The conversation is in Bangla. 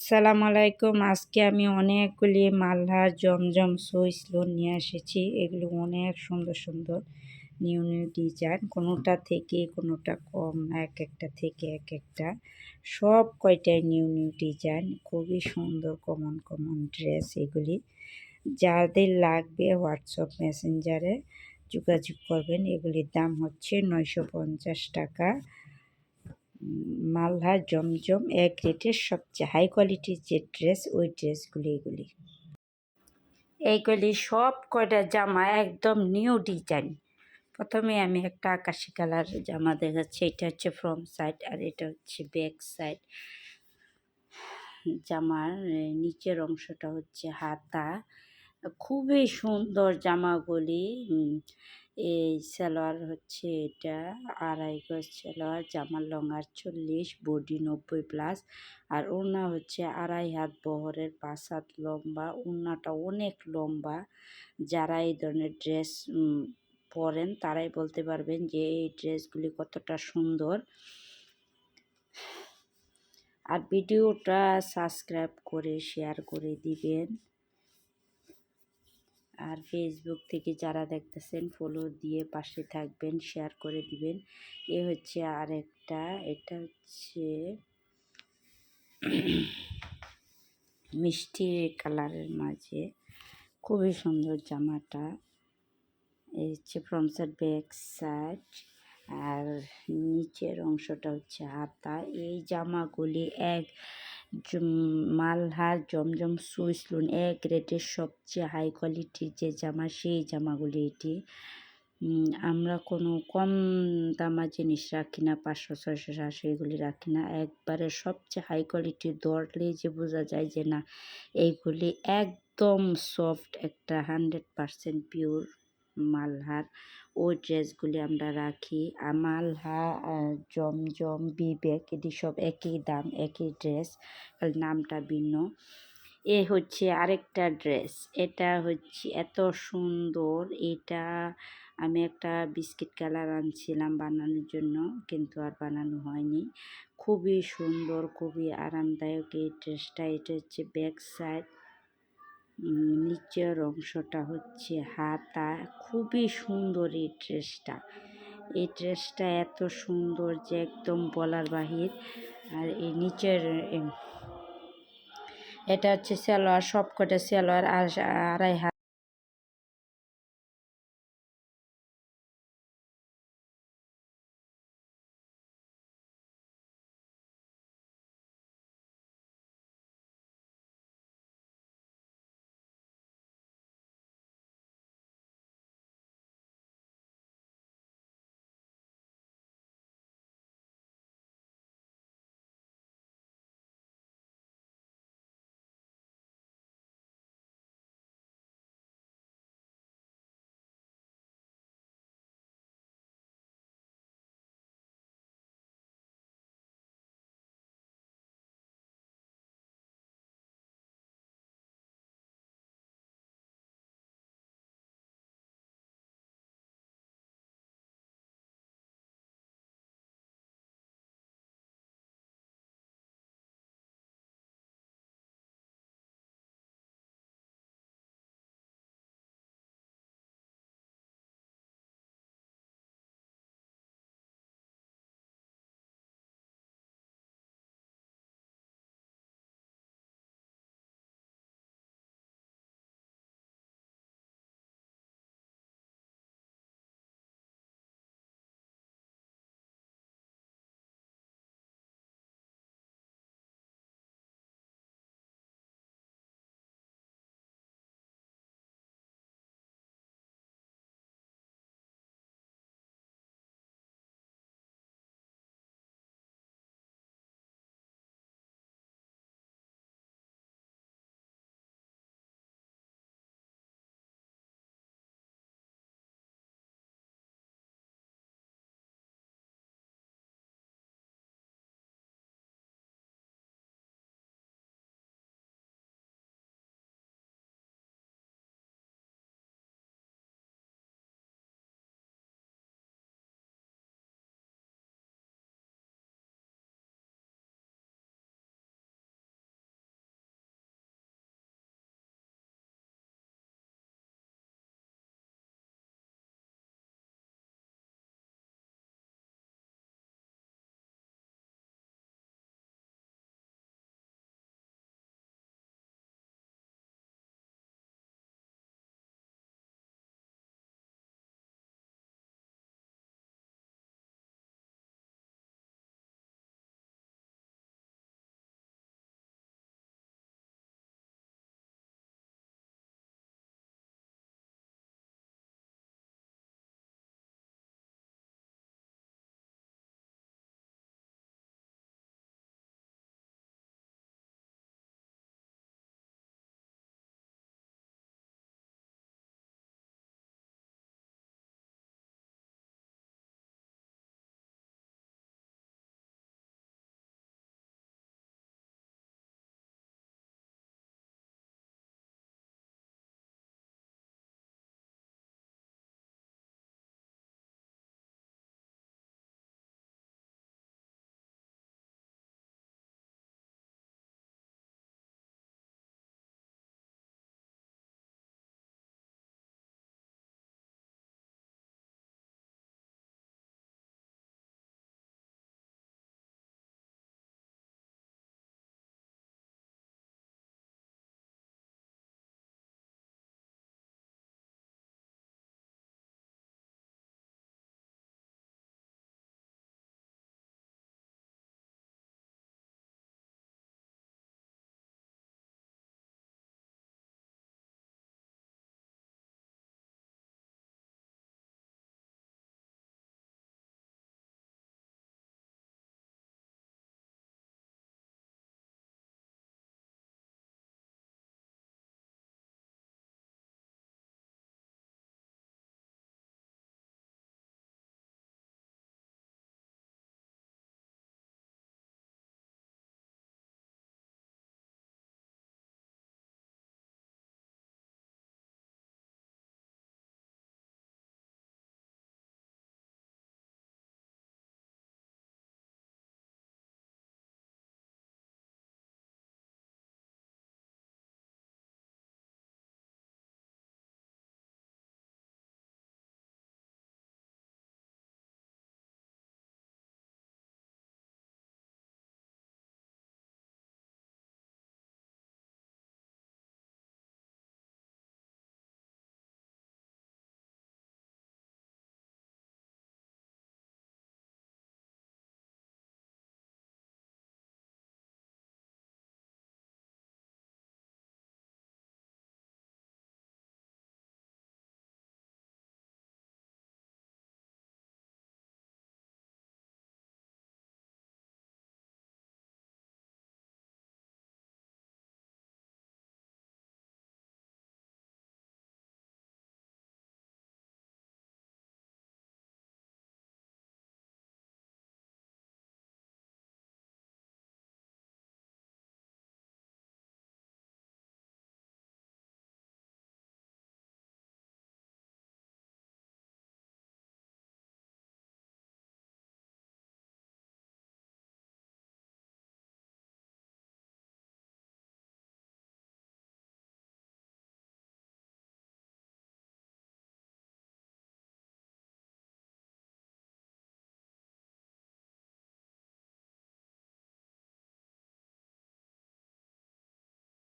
সালাম আলাইকুম। আজকে আমি অনেকগুলি মালহার জমজম সুইস লোন নিয়ে এসেছি। এগুলো অনেক সুন্দর সুন্দর নিউ নিউ ডিজাইন কোনোটা থেকে, কোনোটা কম, এক একটা থেকে এক একটা। সব কয়টাই নিউ নিউ ডিজাইন খুবই সুন্দর কমন কমন ড্রেস এগুলি। যাদের লাগবে হোয়াটসঅ্যাপ মেসেঞ্জারে যোগাযোগ করবেন। এগুলির দাম হচ্ছে নয়শো পঞ্চাশ টাকা। মালহা জমজম এক রেটের সবচেয়ে হাই কোয়ালিটির যে ড্রেস ওই ড্রেসগুলি এগুলি। এইগুলি সব কয়টা জামা একদম নিউ ডিজাইন প্রথমে আমি একটা আকাশি কালার জামা দেখাচ্ছি, এটা হচ্ছে ফ্রন্ট সাইড আর এটা হচ্ছে ব্যাক সাইড জামার নিচের অংশটা হচ্ছে হাতা। খুবই সুন্দর জামাগুলি এই সালোয়ার হচ্ছে এটা, আড়াই গজ সালোয়ার, জামার লং আটচল্লিশ বডি নব্বই প্লাস। আর ওড়না হচ্ছে আড়াই হাত বহরের, পাঁচ হাত লম্বা, ওড়নাটা অনেক লম্বা। যারা এই ধরনের ড্রেস পরেন তারাই বলতে পারবেন যে এই ড্রেসগুলি কতটা সুন্দর। আর ভিডিওটা সাবস্ক্রাইব করে, শেয়ার করে দিবেন। আর ফেসবুক থেকে যারা দেখতেছেন ফলো দিয়ে পাশে থাকবেন শেয়ার করে দিবেন। এ হচ্ছে আরেকটা, এটা হচ্ছে মিষ্টি কালারের মাঝে খুবই সুন্দর জামাটা। এই হচ্ছে ফ্রম সাইড ব্যাক সাইড আর নিচের অংশটা হচ্ছে হাতা। এই জামাগুলি এক মালহার জমজম সুইস লোন এক রেটের সবচেয়ে হাই কোয়ালিটির যে জামা, সেই জামাগুলি এটি। আমরা কোনো কম দামা জিনিস রাখি না, পাঁচশো, ছয়শো, সাতশো এগুলি রাখি না। একবারে সবচেয়ে হাই কোয়ালিটির দরলে যে বোঝা যায় যে না এইগুলি একদম সফট একটা হান্ড্রেড পারসেন্ট পিওর মালহার। ওই ড্রেসগুলি আমরা রাখি। মালহা জমজম, বিবেক, এটি সব একই দাম, একই ড্রেস নামটা ভিন্ন। এ হচ্ছে আরেকটা ড্রেস। এটা হচ্ছে এত সুন্দর। এটা আমি একটা বিস্কিট কালার আনছিলাম বানানোর জন্য, কিন্তু আর বানানো হয়নি। খুবই সুন্দর, খুবই আরামদায়ক এই ড্রেসটা। এটা হচ্ছে ব্যাক সাইড। নিচের অংশটা হচ্ছে হাতা। খুবই সুন্দর এই ড্রেসটা। এই ড্রেসটা এত সুন্দর যে একদম বলার বাহির। আর এই নিচের এটা হচ্ছে সেলোয়ার, সবকটা সালোয়ার আড়াই হাত